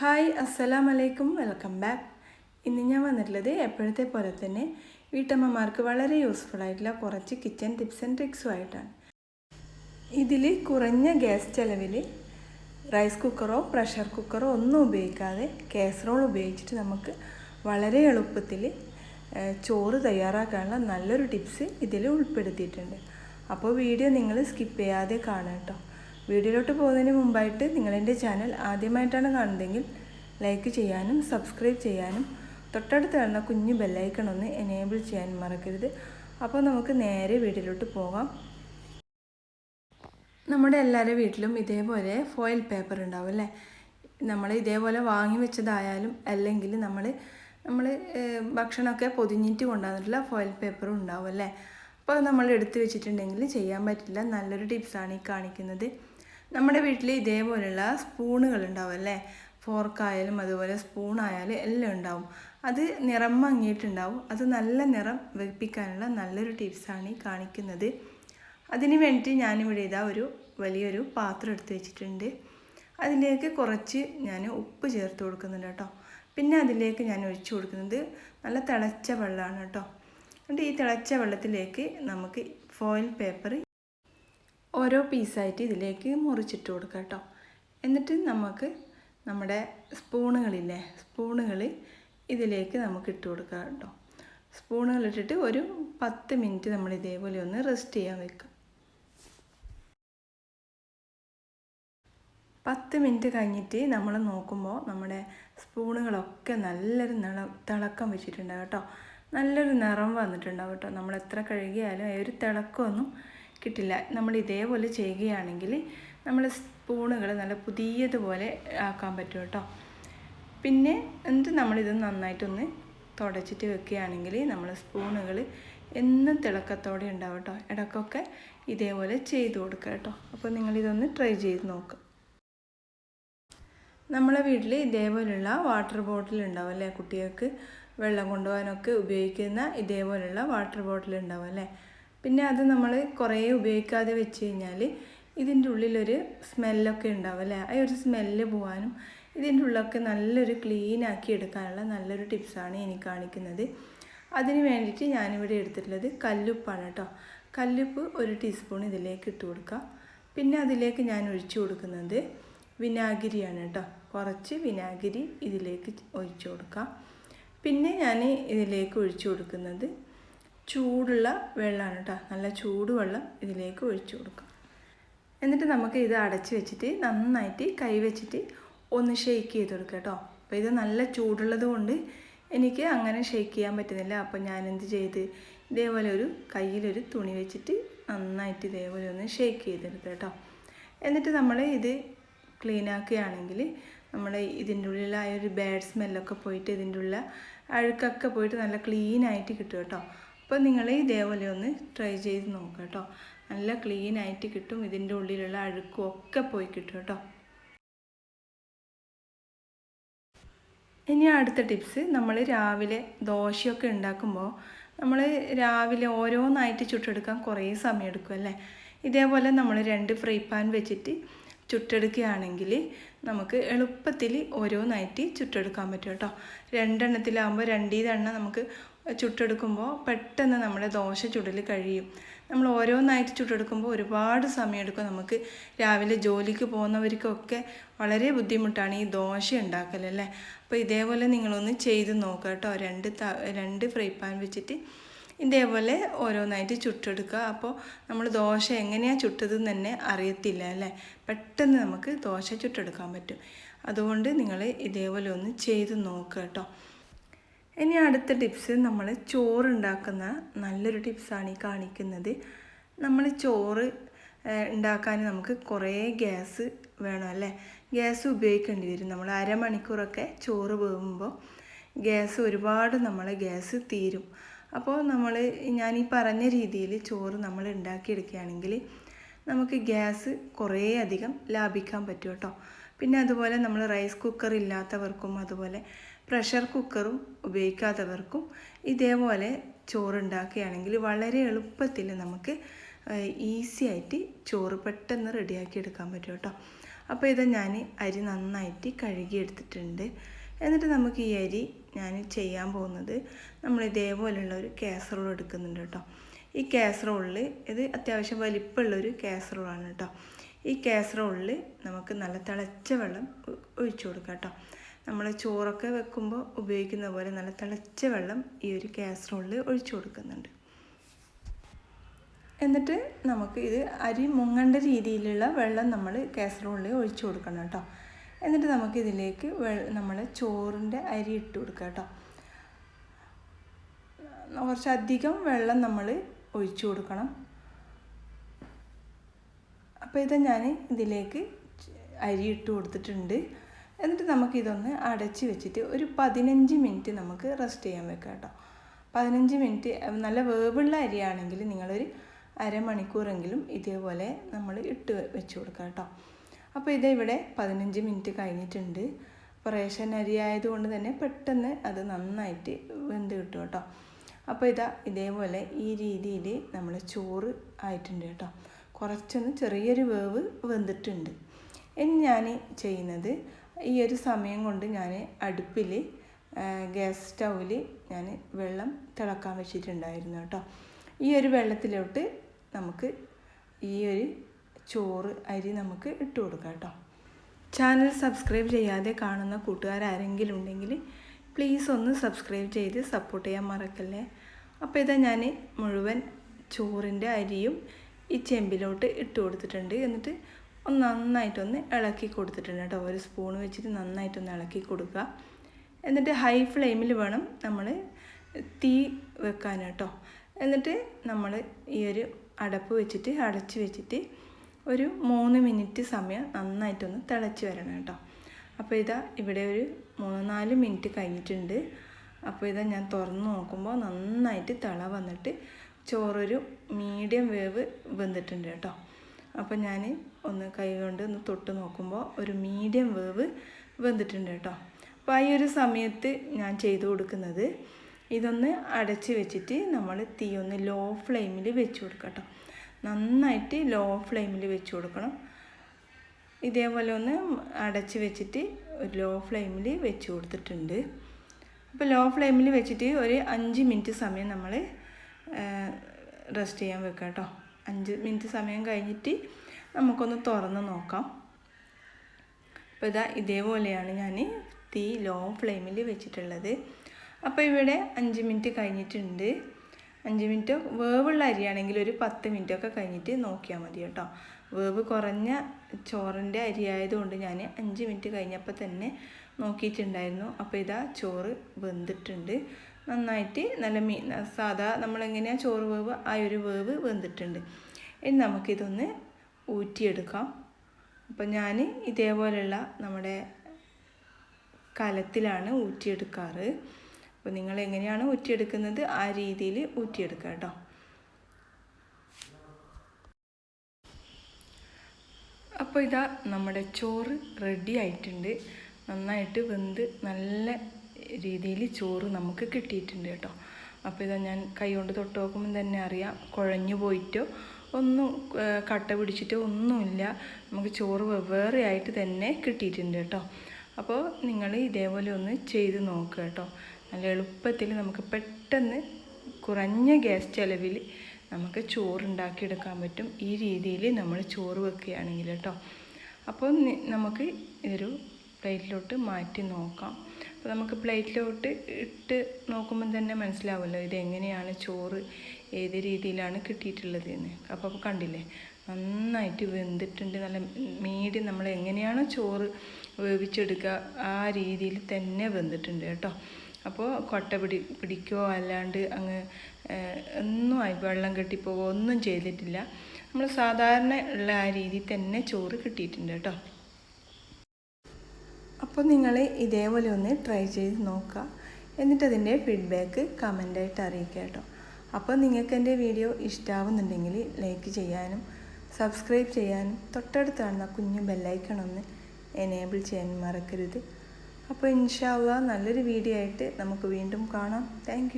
Hi അസ്സലാം അലൈക്കും welcome back. ഇന്ന് ഞാൻ വന്നിട്ടുള്ളത് എപ്പോഴത്തെ പോലെ തന്നെ വീട്ടമ്മമാർക്ക് വളരെ യൂസ്ഫുൾ ആയിട്ടുള്ള കുറച്ച് കിച്ചൺ ടിപ്സ് ആൻഡ് ട്രിക്സും ആയിട്ടാണ്. ഇതിൽ കുറഞ്ഞ ഗ്യാസ് ചിലവിൽ റൈസ് കുക്കറോ പ്രഷർ കുക്കറോ ഒന്നും ഉപയോഗിക്കാതെ കാസറോൾ ഉപയോഗിച്ചിട്ട് നമുക്ക് വളരെ എളുപ്പത്തിൽ ചോറ് തയ്യാറാക്കാനുള്ള നല്ലൊരു ടിപ്സ് ഇതിൽ ഉൾപ്പെടുത്തിയിട്ടുണ്ട്. അപ്പോൾ വീഡിയോ നിങ്ങൾ സ്കിപ്പ് ചെയ്യാതെ കാണാം കേട്ടോ വീഡിയോയിലോട്ട് പോകുന്നതിന് മുമ്പായിട്ട് നിങ്ങളെന്റെ ചാനൽ ആദ്യമായിട്ടാണ് കാണുന്നതെങ്കിൽ ലൈക്ക് ചെയ്യാനും സബ്സ്ക്രൈബ് ചെയ്യാനും തൊട്ടടുത്ത് കാണുന്ന കുഞ്ഞു ബെല്ലൈക്കൺ ഒന്ന് എനേബിൾ ചെയ്യാനും മറക്കരുത്. അപ്പോൾ നമുക്ക് നേരെ വീഡിയോയിലോട്ട് പോകാം. നമ്മുടെ എല്ലാവരുടെ വീട്ടിലും ഇതേപോലെ ഫോയിൽ പേപ്പർ ഉണ്ടാവും അല്ലേ? നമ്മൾ ഇതേപോലെ വാങ്ങി വെച്ചതായാലും അല്ലെങ്കിൽ നമ്മൾ നമ്മൾ ഭക്ഷണമൊക്കെ പൊതിഞ്ഞിട്ട് കൊണ്ടുവന്നിട്ടുള്ള ഫോയിൽ പേപ്പറും ഉണ്ടാവും അല്ലേ? അപ്പോൾ നമ്മൾ എടുത്ത് വെച്ചിട്ടുണ്ടെങ്കിൽ ചെയ്യാൻ പറ്റില്ല. നല്ലൊരു ടിപ്സാണ് ഈ കാണിക്കുന്നത്. നമ്മുടെ വീട്ടിൽ ഇതേപോലെയുള്ള സ്പൂണുകൾ ഉണ്ടാവും അല്ലേ ഫോർക്കായാലും അതുപോലെ സ്പൂണായാലും എല്ലാം ഉണ്ടാവും. അത് നിറം മങ്ങിയിട്ടുണ്ടാവും. അത് നല്ല നിറം വെപ്പിക്കാനുള്ള നല്ലൊരു ടിപ്സാണ് ഈ കാണിക്കുന്നത്. അതിന് വേണ്ടിയിട്ട് ഞാനിവിടെ ഇതാ ഒരു വലിയൊരു പാത്രം എടുത്ത് വെച്ചിട്ടുണ്ട്. അതിലേക്ക് കുറച്ച് ഞാൻ ഉപ്പ് ചേർത്ത് കൊടുക്കുന്നുണ്ട് കേട്ടോ. പിന്നെ അതിലേക്ക് ഞാൻ ഒഴിച്ചു കൊടുക്കുന്നത് നല്ല തിളച്ച വെള്ളമാണ് കേട്ടോ. എന്നിട്ട് ഈ തിളച്ച വെള്ളത്തിലേക്ക് നമുക്ക് ഫോയിൽ പേപ്പർ ഓരോ പീസായിട്ട് ഇതിലേക്ക് മുറിച്ചിട്ട് കൊടുക്കാം കേട്ടോ. എന്നിട്ട് നമുക്ക് നമ്മുടെ സ്പൂണുകളില്ലേ സ്പൂണുകൾ ഇതിലേക്ക് നമുക്ക് ഇട്ട് കൊടുക്കാം കേട്ടോ. സ്പൂണുകൾ ഇട്ടിട്ട് ഒരു പത്ത് മിനിറ്റ് നമ്മൾ ഇതേപോലെ ഒന്ന് റെസ്റ്റ് ചെയ്യാൻ വെക്കാം. പത്ത് മിനിറ്റ് കഴിഞ്ഞിട്ട് നമ്മൾ നോക്കുമ്പോൾ നമ്മുടെ സ്പൂണുകളൊക്കെ നല്ലൊരു നിള തിളക്കം വെച്ചിട്ടുണ്ടാവും കേട്ടോ. നല്ലൊരു നിറം വന്നിട്ടുണ്ടാവും കേട്ടോ. നമ്മൾ എത്ര കഴുകിയാലും ഒരു തിളക്കമൊന്നും കിട്ടില്ല. നമ്മൾ ഇതേപോലെ ചെയ്യുകയാണെങ്കിൽ നമ്മൾ സ്പൂണുകൾ നല്ല പുതിയതുപോലെ ആക്കാൻ പറ്റും കേട്ടോ. പിന്നെ എന്നിട്ട് നമ്മളിത് നന്നായിട്ടൊന്ന് തുടച്ചിട്ട് വെക്കുകയാണെങ്കിൽ നമ്മൾ സ്പൂണുകൾ എന്നും തിളക്കത്തോടെ ഉണ്ടാവും കേട്ടോ. ഇടയ്ക്കൊക്കെ ഇതേപോലെ ചെയ്ത് കൊടുക്കുക കേട്ടോ. അപ്പോൾ നിങ്ങളിതൊന്ന് ട്രൈ ചെയ്ത് നോക്കുക നമ്മളെ വീട്ടിൽ ഇതേപോലുള്ള വാട്ടർ ബോട്ടിൽ ഉണ്ടാവും അല്ലേ? കുട്ടികൾക്ക് വെള്ളം കൊണ്ടുപോകാനൊക്കെ ഉപയോഗിക്കുന്ന ഇതേപോലുള്ള വാട്ടർ ബോട്ടിൽ ഉണ്ടാവും അല്ലേ? പിന്നെ അത് നമ്മൾ കുറേ ഉപയോഗിക്കാതെ വെച്ച് കഴിഞ്ഞാൽ ഇതിന്റെ ഉള്ളിലൊരു സ്മെല്ലൊക്കെ ഉണ്ടാവും അല്ലേ? ആ ഒരു സ്മെല്ല് പോകാനും ഇതിന്റെ ഉള്ളൊക്കെ നല്ലൊരു ക്ലീൻ ആക്കി എടുക്കാനുള്ള നല്ലൊരു ടിപ്സാണ് എനിക്ക് കാണിക്കുന്നത്. അതിന് വേണ്ടിയിട്ട് ഞാനിവിടെ എടുത്തിട്ടുള്ളത് കല്ലുപ്പാണ് കേട്ടോ. കല്ലുപ്പ് ഒരു ടീസ്പൂൺ ഇതിലേക്ക് ഇട്ട് കൊടുക്കുക പിന്നെ അതിലേക്ക് ഞാൻ ഒഴിച്ചു കൊടുക്കുന്നത് വിനാഗിരിയാണ് കേട്ടോ. കുറച്ച് വിനാഗിരി ഇതിലേക്ക് ഒഴിച്ചു കൊടുക്കുക പിന്നെ ഞാൻ ഇതിലേക്ക് ഒഴിച്ചു കൊടുക്കുന്നത് ചൂടുള്ള വെള്ളമാണ് കേട്ടോ. നല്ല ചൂടുവെള്ളം ഇതിലേക്ക് ഒഴിച്ചു കൊടുക്കാം എന്നിട്ട് നമുക്ക് ഇത് അടച്ച് വെച്ചിട്ട് നന്നായിട്ട് കൈ വെച്ചിട്ട് ഒന്ന് ഷെയ്ക്ക് ചെയ്ത് കൊടുക്കുക കേട്ടോ. അപ്പോൾ ഇത് നല്ല ചൂടുള്ളത് കൊണ്ട് എനിക്ക് അങ്ങനെ ഷെയ്ക്ക് ചെയ്യാൻ പറ്റുന്നില്ല. അപ്പോൾ ഞാൻ എന്ത് ചെയ്ത് ഇതേപോലെ ഒരു കയ്യിലൊരു തുണി വെച്ചിട്ട് നന്നായിട്ട് ഇതേപോലെ ഒന്ന് ഷെയ്ക്ക് ചെയ്തെടുക്കുക കേട്ടോ. എന്നിട്ട് നമ്മൾ ഇത് ക്ലീൻ ആക്കുകയാണെങ്കിൽ നമ്മൾ ഇതിന്റെ ഉള്ളിലായ ഒരു ബാഡ് സ്മെല്ലൊക്കെ പോയിട്ട് ഇതിന്റെ ഉള്ള അഴുക്കൊക്കെ പോയിട്ട് നല്ല ക്ലീനായിട്ട് കിട്ടും കേട്ടോ. അപ്പോൾ നിങ്ങൾ ഇതേപോലെ ഒന്ന് ട്രൈ ചെയ്ത് നോക്കുക കേട്ടോ. നല്ല ക്ലീൻ ആയിട്ട് കിട്ടും. ഇതിന്റെ ഉള്ളിലുള്ള അഴുക്കും ഒക്കെ പോയി കിട്ടും കേട്ടോ. ഇനി അടുത്ത ടിപ്സ് നമ്മൾ രാവിലെ ദോശയൊക്കെ ഉണ്ടാക്കുമ്പോൾ നമ്മൾ രാവിലെ ഓരോന്നായിട്ട് ചുട്ടെടുക്കാൻ കുറേ സമയം എടുക്കും അല്ലേ? ഇതേപോലെ നമ്മൾ രണ്ട് ഫ്രൈ പാൻ വെച്ചിട്ട് ചുട്ടെടുക്കുകയാണെങ്കിൽ നമുക്ക് എളുപ്പത്തിൽ ഓരോന്നായിട്ട് ചുട്ടെടുക്കാൻ പറ്റും കേട്ടോ. രണ്ടെണ്ണത്തിലാകുമ്പോൾ രണ്ടീതെണ്ണം നമുക്ക് ചുട്ടെടുക്കുമ്പോൾ പെട്ടെന്ന് നമ്മുടെ ദോശ ചുടൽ കഴിയും. നമ്മൾ ഓരോന്നായിട്ട് ചുട്ടെടുക്കുമ്പോൾ ഒരുപാട് സമയമെടുക്കും നമുക്ക്. രാവിലെ ജോലിക്ക് പോകുന്നവർക്കൊക്കെ വളരെ ബുദ്ധിമുട്ടാണ് ഈ ദോശ ഉണ്ടാക്കലല്ലേ അപ്പോൾ ഇതേപോലെ നിങ്ങളൊന്ന് ചെയ്ത് നോക്കുക കേട്ടോ. രണ്ട് ത രണ്ട് ഫ്രൈ പാൻ വെച്ചിട്ട് ഇതേപോലെ ഓരോന്നായിട്ട് ചുട്ടെടുക്കുക. അപ്പോൾ നമ്മൾ ദോശ എങ്ങനെയാണ് ചുട്ടതെന്ന് തന്നെ അറിയത്തില്ല അല്ലേ? പെട്ടെന്ന് നമുക്ക് ദോശ ചുട്ടെടുക്കാൻ പറ്റും. അതുകൊണ്ട് നിങ്ങൾ ഇതേപോലെ ഒന്ന് ചെയ്ത് നോക്കുക കേട്ടോ. ഇനി അടുത്ത ടിപ്സ് നമ്മൾ ചോറ് ഉണ്ടാക്കുന്ന നല്ലൊരു ടിപ്സാണ് ഈ കാണിക്കുന്നത്. നമ്മൾ ചോറ് ഉണ്ടാക്കാൻ നമുക്ക് കുറേ ഗ്യാസ് വേണം അല്ലേ? ഗ്യാസ് ഉപയോഗിക്കേണ്ടി വരും. നമ്മൾ അരമണിക്കൂറൊക്കെ ചോറ് വേകുമ്പോൾ ഗ്യാസ് ഒരുപാട് നമ്മൾ ഗ്യാസ് തീരും. അപ്പോൾ നമ്മൾ ഞാൻ ഈ പറഞ്ഞ രീതിയിൽ ചോറ് നമ്മൾ ഉണ്ടാക്കിയെടുക്കുകയാണെങ്കിൽ നമുക്ക് ഗ്യാസ് കുറേ അധികം ലാഭിക്കാൻ പറ്റും കേട്ടോ. പിന്നെ അതുപോലെ നമ്മൾ റൈസ് കുക്കർ ഇല്ലാത്തവർക്കും അതുപോലെ പ്രഷർ കുക്കറും ഉപയോഗിക്കാത്തവർക്കും ഇതേപോലെ ചോറുണ്ടാക്കുകയാണെങ്കിൽ വളരെ എളുപ്പത്തിൽ നമുക്ക് ഈസി ആയിട്ട് ചോറ് പെട്ടെന്ന് റെഡിയാക്കി എടുക്കാൻ പറ്റും കേട്ടോ. അപ്പോൾ ഇത് ഞാൻ അരി നന്നായിട്ട് കഴുകിയെടുത്തിട്ടുണ്ട്. എന്നിട്ട് നമുക്ക് ഈ അരി ഞാൻ ചെയ്യാൻ പോകുന്നത് നമ്മൾ ഇതേപോലെയുള്ള ഒരു കാസറോൾ എടുക്കുന്നുണ്ട് കേട്ടോ. ഈ കാസറോളിൽ ഇത് അത്യാവശ്യം വലിപ്പമുള്ളൊരു കാസറോളാണ് കേട്ടോ. ഈ കാസറോളിൽ നമുക്ക് നല്ല തിളച്ച വെള്ളം ഒഴിച്ചു കൊടുക്കാം കേട്ടോ. നമ്മൾ ചോറൊക്കെ വെക്കുമ്പോൾ ഉപയോഗിക്കുന്ന പോലെ നല്ല തിളച്ച വെള്ളം ഈ ഒരു കാസറോളിൽ ഒഴിച്ചു കൊടുക്കുന്നുണ്ട്. എന്നിട്ട് നമുക്ക് ഇത് അരി മുങ്ങേണ്ട രീതിയിലുള്ള വെള്ളം നമ്മൾ കാസറോളിൽ ഒഴിച്ചു കൊടുക്കണം കേട്ടോ. എന്നിട്ട് നമുക്ക് ഇതിലേക്ക് നമ്മൾ ചോറിന്റെ അരി ഇട്ട് കൊടുക്കുക കേട്ടോ. കുറച്ചധികം വെള്ളം നമ്മൾ ഒഴിച്ചു കൊടുക്കണം. അപ്പോൾ ഇത് ഞാൻ ഇതിലേക്ക് അരി ഇട്ട് കൊടുത്തിട്ടുണ്ട്. എന്നിട്ട് നമുക്കിതൊന്ന് അടച്ച് വെച്ചിട്ട് ഒരു പതിനഞ്ച് മിനിറ്റ് നമുക്ക് റെസ്റ്റ് ചെയ്യാൻ വെക്കാം കേട്ടോ. പതിനഞ്ച് മിനിറ്റ് നല്ല വേവുള്ള അരിയാണെങ്കിൽ നിങ്ങളൊരു അരമണിക്കൂറെങ്കിലും ഇതേപോലെ നമ്മൾ ഇട്ട് വെച്ച് കൊടുക്കുക കേട്ടോ. അപ്പോൾ ഇത് ഇവിടെ പതിനഞ്ച് മിനിറ്റ് കഴിഞ്ഞിട്ടുണ്ട്. അപ്പോൾ റേഷൻ അരി ആയതുകൊണ്ട് തന്നെ പെട്ടെന്ന് അത് നന്നായിട്ട് വെന്ത് കിട്ടും കേട്ടോ. അപ്പോൾ ഇതാ ഇതേപോലെ ഈ രീതിയിൽ നമ്മൾ ചോറ് ആയിട്ടുണ്ട് കേട്ടോ. കുറച്ചൊന്ന് ചെറിയൊരു വേവ് വെന്തിട്ടുണ്ട്. ഇനി ഞാൻ ചെയ്യുന്നത് ഈ ഒരു സമയം കൊണ്ട് ഞാൻ അടുപ്പിൽ ഗ്യാസ് സ്റ്റൗവിൽ ഞാൻ വെള്ളം തിളക്കാൻ വെച്ചിട്ടുണ്ടായിരുന്നു കേട്ടോ. ഈ ഒരു വെള്ളത്തിലോട്ട് നമുക്ക് ഈ ഒരു ചോറ് അരി നമുക്ക് ഇട്ട് കൊടുക്കാം കേട്ടോ. ചാനൽ സബ്സ്ക്രൈബ് ചെയ്യാതെ കാണുന്ന കൂട്ടുകാരാരെങ്കിലും ഉണ്ടെങ്കിൽ പ്ലീസ് ഒന്ന് സബ്സ്ക്രൈബ് ചെയ്ത് സപ്പോർട്ട് ചെയ്യാൻ മറക്കല്ലേ? അപ്പോൾ ഇതാ ഞാൻ മുഴുവൻ ചോറിന്റെ അരിയും ഈ ചെമ്പിലോട്ട് ഇട്ട് കൊടുത്തിട്ടുണ്ട്. എന്നിട്ട് ഒന്ന് നന്നായിട്ടൊന്ന് ഇളക്കി കൊടുത്തിട്ടുണ്ട് കേട്ടോ. ഒരു സ്പൂൺ വെച്ചിട്ട് നന്നായിട്ടൊന്ന് ഇളക്കി കൊടുക്കുക. എന്നിട്ട് ഹൈ ഫ്ലെയിമിൽ വേണം നമ്മൾ തീ വെക്കാൻ കേട്ടോ. എന്നിട്ട് നമ്മൾ ഈ ഒരു അടപ്പ് വെച്ചിട്ട് അടച്ച് വെച്ചിട്ട് ഒരു മൂന്ന് മിനിറ്റ് സമയം നന്നായിട്ടൊന്ന് തിളച്ച് വരണം കേട്ടോ. അപ്പോൾ ഇതാ ഇവിടെ ഒരു മൂന്ന് നാല് മിനിറ്റ് കഴിഞ്ഞിട്ടുണ്ട്. അപ്പോൾ ഇതാ ഞാൻ തുറന്ന് നോക്കുമ്പോൾ നന്നായിട്ട് തിള വന്നിട്ട് ചോറൊരു മീഡിയം വേവ് വെന്തിട്ടുണ്ട് കേട്ടോ. അപ്പോൾ ഞാൻ ഒന്ന് കൈ കൊണ്ട് ഒന്ന് തൊട്ട് നോക്കുമ്പോൾ ഒരു മീഡിയം വേവ് വെന്തിട്ടുണ്ട് കേട്ടോ. അപ്പോൾ ആ ഒരു സമയത്ത് ഞാൻ ചെയ്തു കൊടുക്കുന്നത് ഇതൊന്ന് അടച്ച് വെച്ചിട്ട് നമ്മൾ തീ ഒന്ന് ലോ ഫ്ലെയിമിൽ വെച്ച് കൊടുക്കാം കേട്ടോ. നന്നായിട്ട് ലോ ഫ്ലെയിമിൽ വെച്ച് കൊടുക്കണം. ഇതേപോലെ ഒന്ന് അടച്ച് വെച്ചിട്ട് ഒരു ലോ ഫ്ലെയിമിൽ വെച്ച് കൊടുത്തിട്ടുണ്ട്. അപ്പോൾ ലോ ഫ്ലെയിമിൽ വെച്ചിട്ട് ഒരു അഞ്ച് മിനിറ്റ് സമയം നമ്മൾ റെസ്റ്റ് ചെയ്യാൻ വെക്കാം കേട്ടോ. അഞ്ച് മിനിറ്റ് സമയം കഴിഞ്ഞിട്ട് നമുക്കൊന്ന് തുറന്ന് നോക്കാം. അപ്പോൾ ഇതാ ഇതേപോലെയാണ് ഞാൻ തീ ലോ ഫ്ലെയിമിൽ വെച്ചിട്ടുള്ളത്. അപ്പോൾ ഇവിടെ അഞ്ച് മിനിറ്റ് കഴിഞ്ഞിട്ടുണ്ട്. അഞ്ച് മിനിറ്റ് വേവുള്ള അരിയാണെങ്കിൽ ഒരു പത്ത് മിനിറ്റൊക്കെ കഴിഞ്ഞിട്ട് നോക്കിയാൽ മതി കേട്ടോ. വേവ് കുറഞ്ഞ ചോറിന്റെ അരി ആയതുകൊണ്ട് ഞാൻ അഞ്ച് മിനിറ്റ് കഴിഞ്ഞപ്പോൾ തന്നെ നോക്കിയിട്ടുണ്ടായിരുന്നു. അപ്പോൾ ഇതാ ചോറ് വെന്തിട്ടുണ്ട്. നന്നായിട്ട് നല്ല മീ സാധാ നമ്മളെങ്ങനെയാണ് ചോറ് വേവ് ആ ഒരു വേവ് വെന്തിട്ടുണ്ട്. ഇനി നമുക്കിതൊന്ന് ഊറ്റിയെടുക്കാം. അപ്പം ഞാൻ ഇതേപോലെയുള്ള നമ്മുടെ കലത്തിലാണ് ഊറ്റിയെടുക്കാറ്. അപ്പോൾ നിങ്ങൾ എങ്ങനെയാണ് ഊറ്റിയെടുക്കുന്നത്? ആ രീതിയിൽ ഊറ്റിയെടുക്കുക കേട്ടോ. അപ്പോൾ ഇതാ നമ്മുടെ ചോറ് റെഡി ആയിട്ടുണ്ട്. നന്നായിട്ട് വെന്ത് നല്ല രീതിയിൽ ചോറ് നമുക്ക് കിട്ടിയിട്ടുണ്ട് കേട്ടോ. അപ്പോൾ ഇതാ ഞാൻ കൈ കൊണ്ട് തൊട്ട് നോക്കുമ്പോൾ തന്നെ അറിയാം കുഴഞ്ഞു പോയിട്ടോ ഒന്നും കട്ട പിടിച്ചിട്ടോ ഒന്നുമില്ല. നമുക്ക് ചോറ് വെവ്വേറെ ആയിട്ട് തന്നെ കിട്ടിയിട്ടുണ്ട് കേട്ടോ. അപ്പോൾ നിങ്ങൾ ഇതേപോലെ ഒന്ന് ചെയ്ത് നോക്കുക കേട്ടോ. നല്ല എളുപ്പത്തിൽ നമുക്ക് പെട്ടെന്ന് കുറഞ്ഞ ഗ്യാസ് ചിലവിൽ നമുക്ക് ചോറ് ഉണ്ടാക്കിയെടുക്കാൻ പറ്റും. ഈ രീതിയിൽ നമ്മൾ ചോറ് വെക്കുകയാണെങ്കിൽ കേട്ടോ. അപ്പോൾ നമുക്ക് ഇതൊരു പ്ലേറ്റിലോട്ട് മാറ്റി നോക്കാം. അപ്പോൾ നമുക്ക് പ്ലേറ്റിലോട്ട് ഇട്ട് നോക്കുമ്പം തന്നെ മനസ്സിലാവുമല്ലോ ഇത് എങ്ങനെയാണ് ചോറ് ഏത് രീതിയിലാണ് കിട്ടിയിട്ടുള്ളത് എന്ന്. അപ്പോൾ കണ്ടില്ലേ? നന്നായിട്ട് വെന്തിട്ടുണ്ട്. നല്ല മീഡിയം നമ്മൾ എങ്ങനെയാണോ ചോറ് വേവിച്ചെടുക്കുക ആ രീതിയിൽ തന്നെ വെന്തിട്ടുണ്ട് കേട്ടോ. അപ്പോൾ കൊട്ട പിടി പിടിക്കുകയോ അല്ലാണ്ട് അങ്ങ് ഒന്നും ആയി വെള്ളം കെട്ടിപ്പോവോ ഒന്നും ചെയ്തിട്ടില്ല. നമ്മൾ സാധാരണ ഉള്ള ആ രീതിയിൽ തന്നെ ചോറ് കിട്ടിയിട്ടുണ്ട് കേട്ടോ. അപ്പോൾ നിങ്ങൾ ഇതേപോലെ ഒന്ന് ട്രൈ ചെയ്ത് നോക്കുക. എന്നിട്ട് അതിന്റെ ഫീഡ്ബാക്ക് കമന്റായിട്ട് അറിയിക്കുക കേട്ടോ. അപ്പോൾ നിങ്ങൾക്ക് എന്റെ വീഡിയോ ഇഷ്ടമാവുന്നുണ്ടെങ്കിൽ ലൈക്ക് ചെയ്യാനും സബ്സ്ക്രൈബ് ചെയ്യാനും തൊട്ടടുത്ത് കാണുന്ന കുഞ്ഞു ബെല്ലൈക്കൺ ഒന്ന് എനേബിൾ ചെയ്യാൻ മറക്കരുത്. അപ്പോൾ ഇൻഷാല്ല നല്ലൊരു വീഡിയോ ആയിട്ട് നമുക്ക് വീണ്ടും കാണാം. താങ്ക്